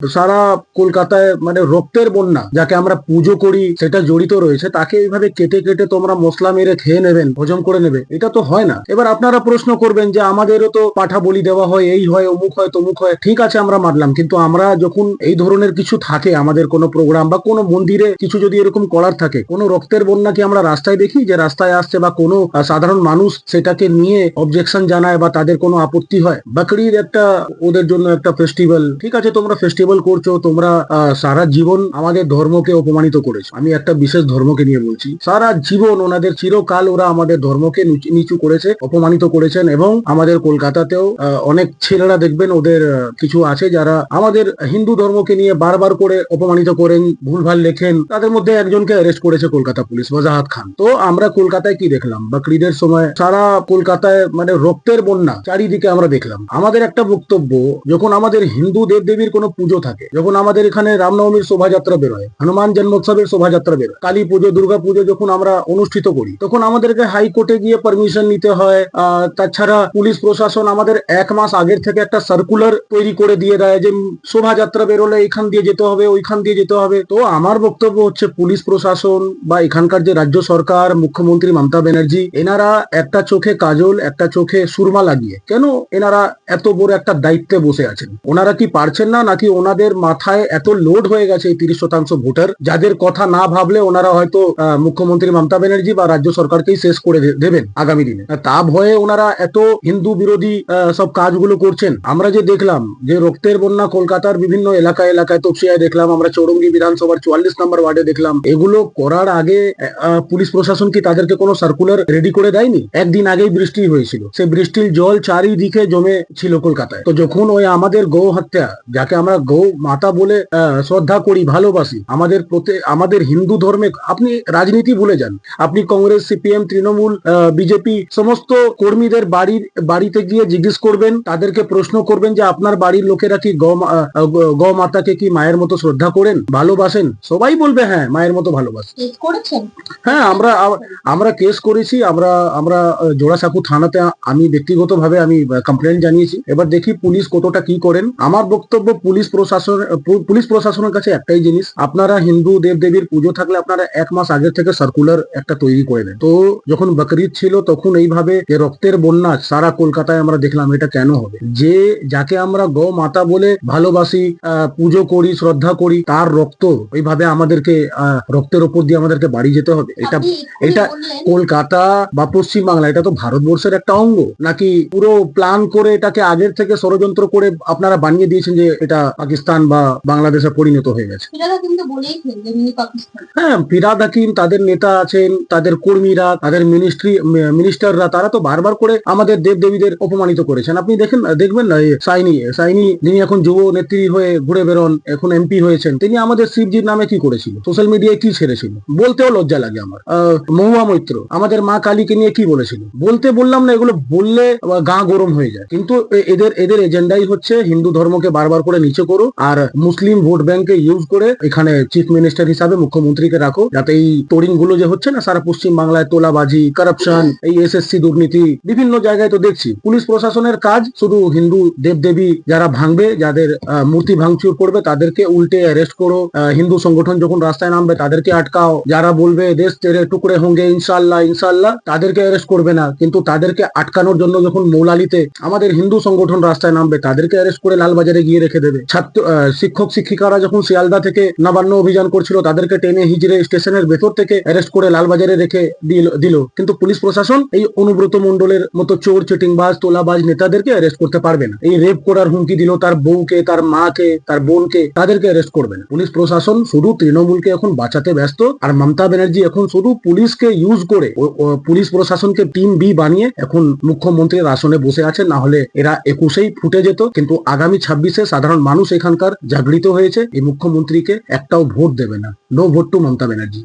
সারা কলকাতায় মানে রক্তের বন্যা, যাকে আমরা পুজো করি, সেটা জড়িত রয়েছে, তাকে এইভাবে কেটে কেটে তোমরা মশলা মেরে খেয়ে নেবেন, হজম করে নেবে এটা তো হয় না। এবার আপনারা প্রশ্ন করবেন যে আমাদেরও তো পাঠা বলি দেওয়া হয়, এই হয়, অমুক হয়, তমুক হয়, ঠিক আছে আমরা মানলাম, কিন্তু আমরা যখন এই ধরনের কিছু থাকে আমাদের কোনো প্রোগ্রাম বা কোনো মন্দিরে কিছু যদি এরকম করার থাকে, কোনো রক্তের বন্যা কি আমরা রাস্তায় দেখি যে রাস্তায় আসছে বা কোনো সাধারণ মানুষ সেটাকে নিয়ে অবজেকশন জানায় বা তাদের কোনো আপত্তি হয়, বাকরির একটা ওদের জন্য একটা ফেস্টিভ্যাল ঠিক আছে তোমরা ফেস্টিভ্যাল করছ, তোমরা সারা জীবন আমাদের ধর্মকে অপমানিত করেছ। আমি একটা বিশেষ ধর্মকে নিয়ে বলছি। সারা জীবন ওনাদের চিরকাল ওরা আমাদের ধর্মকে নিচু- করেছে, অপমানিত করেছেন এবং আমাদের কলকাতাতেও অনেক ছেলেরা দেখবেন ওদের কিছু আছে যারা আমাদের হিন্দু ধর্মকে নিয়ে বারবার করে অপমানিত করেন, ভুলভাল লেখেন। তাদের মধ্যে একজনকে অ্যারেস্ট করেছে কলকাতা পুলিশ, ওয়াজাহাত খান। তো আমরা কলকাতায় কি দেখলাম? বাকরিদের সময় সারা কলকাতায় মানে রক্তের বন্যা, চারিদিকে আমরা দেখলাম। আমাদের একটা বক্তব্য, যখন আমাদের হিন্দু দেব দেবীর কোনো পুজো থাকে। যখন আমাদের এখানে রামনবমীর শোভাযাত্রা বেরোয়, হনুমান জন্মোৎসবের শোভাযাত্রা বেরোয়, কালী পুজো, দুর্গা পুজো যখন আমরা অনুষ্ঠিত করি, তখন আমাদেরকে হাইকোর্টে গিয়ে পারমিশন নিতে হয়। তাছাড়া পুলিশ, প্রশাসন আমাদের এক মাস আগের থেকে একটা সার্কুলার তৈরি করে দিয়ে দেয় যে শোভাযাত্রা বেরোলে এখান দিয়ে যেতে হবে, ওইখান দিয়ে যেতে হবে। তো আমার বক্তব্য হচ্ছে পুলিশ, প্রশাসন বা এখানকার যে রাজ্য সরকার, মুখ্যমন্ত্রী মমতা ব্যানার্জি, এনারা একটা চোখে কাজল, একটা চোখে সুরমা লাগিয়ে, কেন এনারা এত বড় একটা দায়িত্বে বসে আছেন? ওনারা কি পারছেন না? নাকি ওনাদের মাথায় এত লোড হয়ে গেছে এই তিরিশ শতাংশ ভোটার, যাদের কথা না ভাবলে ওনারা হয়তো মুখ্যমন্ত্রী মমতা ব্যানার্জি বা রাজ্য সরকারকেই শেষ করে দেবেন আগামী দিনে। তা ভয়ে ওনারা এত হিন্দু বিরোধী সব কাজগুলো করছেন। আমরা যে দেখলাম যে রক্তের বন্যা কলকাতার বিভিন্ন এলাকায় এলাকায় তপসিয়ায় দেখলাম, আমরা চৌরঙ্গি বিধানসভার চুয়াল্লিশ নম্বর ওয়ার্ডে দেখলাম। এগুলো করার আগে পুলিশ প্রশাসন কি তাদেরকে কোনো সার্কুলার রেডি করে দেয়নি? একদিন আগেই বৃষ্টি হয়েছিল। সে বৃষ্টির জল চারিদিকে জমে ছিল কলকাতায়। তো যখন ওই আমাদের গৌ হত্যা যাকে আমরা গৌ মাতা বলে শ্রদ্ধা করি ভালোবাসি। আমাদের প্রতি আমাদের হিন্দু ধর্মে আপনি রাজনীতি ভুলে যান। আপনি কংগ্রেস সিপিএম তৃণমূল বিজেপি সমস্ত কর্মীদের বাড়ির বাড়িতে গিয়ে জিজ্ঞেস করবেন তাদেরকে প্রশ্ন করবেন যে আপনার বাড়ির লোকেরা কি গৌ মাতাকে কি মায়ের মতো শ্রদ্ধা করেন ভালোবাসেন? সবাই বলবে হ্যাঁ মায়ের মতো ভালোবাসে। হ্যাঁ আমরা আমরা কেস করেছি আমরা আমরা জোড়াসাঁকো থানাতে আমি ব্যক্তিগতভাবে আমি কমপ্লেন জানিয়েছি। এবার দেখি পুলিশ কতটা কি করেন। আমার বক্তব্য পুলিশ প্রশাসন পুলিশ প্রশাসনের কাছে একটাই জিনিস আপনারা হিন্দু দেবদেবীর পুজো থাকলে আপনারা এক মাস আগের থেকে সার্কুলার একটা তৈরি করে দেন তো যখন বকরিদ ছিল তখন এইভাবে যে রক্তের বন্যা সারা কলকাতায় আমরা দেখলাম এটা কেন হবে? যে যাকে আমরা গৌ মাতা বলে ভালোবাসি পুজো করি শ্রদ্ধা করি তার রক্ত ওইভাবে আমাদেরকে রক্তের ওপর দিয়ে আমাদেরকে বাড়ি যেতে হবে। এটা এটা- কলকাতা বা পশ্চিম বাংলা এটা তো ভারতবর্ষের একটা অঙ্গ। নাকি পুরো প্ল্যান করে এটাকে আগের থেকে ষড়যন্ত্র করে আপনারা বানিয়ে দিয়েছেন যে এটা পাকিস্তান বা বাংলাদেশে পরিণত হয়ে গেছে। হ্যাঁ ফিরাদ হাকিম তাদের নেতা আছেন তাদের কর্মীরা তাদের মিনিস্ট্রি মিনিস্টাররা তারা তো বারবার করে আমাদের দেব দেবীদের অপমানিত করেছেন। আপনি দেখেন দেখবেন না সাইনি সাইনি যিনি এখন যুব নেত্রী হয়ে ঘুরে বেরোন এখন এমপি হয়েছেন তিনি আমাদের শিবজির নামে কি করেছিল? সোশ্যাল মিডিয়ায় কি ছেড়েছিল? বলতেও লজ্জা লাগে আমার। মহুয়া মৈত্র আমাদের মা কালীকে নিয়ে কি বলেছিল? বলতে বললাম না এগুলো বললে গা গরম হয়ে যায়। কিন্তু এদের এদের এজেন্ডাই হচ্ছে হিন্দু ধর্মকে বারবার করে নিচে করো। আর মুসলিম ভোট ব্যাংকে ইউজ করে এখানে চিফ মিনিস্টার হিসাবে মুখ্যমন্ত্রীকে রাখো। যাতে এই তোরিংগুলো যে হচ্ছে না, সারা পশ্চিম বাংলায় তোলাবাজি কারাপশন এই এসএসসি দুর্নীতি, বিভিন্ন জায়গায় তো দেখছি। পুলিশ প্রশাসনের কাজ শুধু হিন্দু দেবদেবী যারা ভাঙবে, যাদের মূর্তি ভাঙচুর করবে, তাদেরকে উল্টে অ্যারেস্ট করো। হিন্দু সংগঠন যখন রাস্তায় নামবে, তাদেরকে আটকাও। যারা বলবে, দেশ তেরে টুকরে হোঙ্গে ইনশাল্লাহ ইনশাল্লাহ তাদেরকে অ্যারেস্ট করবে না। কিন্তু তাদেরকে আটকানোর জন্য যখন মৌলালিতে আমাদের হিন্দু সংগঠন রাস্তায় নামবে, তাদেরকে অ্যারেস্ট করে লালবাজারে গিয়ে রেখে দেবে। ছাত্র আহ, শিক্ষক শিক্ষিকারা যখন শিয়ালদা থেকে নবান্ন অভিযান করছিল তাদেরকে টেনে হিজড়ে স্টেশনের ভেতর থেকে অ্যারেস্ট করে লালবাজারে রেখে দিল কিন্তু পুলিশ প্রশাসন এই অনুব্রত মন্ডলের মতো চোর চিটিংবাজ তোলাবাজ নেতাদেরকে অ্যারেস্ট করতে পারবে না। এই রেপ করার হুমকি দিল তার বউকে তার মাকে তার বোনকে তাদেরকে অ্যারেস্ট করবে না। পুলিশ প্রশাসন শুধু তৃণমূলকে এখন বাঁচাতে ব্যস্ত আর মমতা ব্যানার্জি এখন শুধু পুলিশকে ইউজ করে পুলিশ প্রশাসনকে টিম বি বানিয়ে এখন মুখ্যমন্ত্রীর আসনে বসে আছে না হলে এরা একুশেই ফুটে যেত। কিন্তু আগামী ছাব্বিশে সাধারণ মানুষ এখানকার জাগৃত হয়েছে এই মুখ্যমন্ত্রীকে একটাও ভোট দেবে না। No vote to Mamata Banerjee.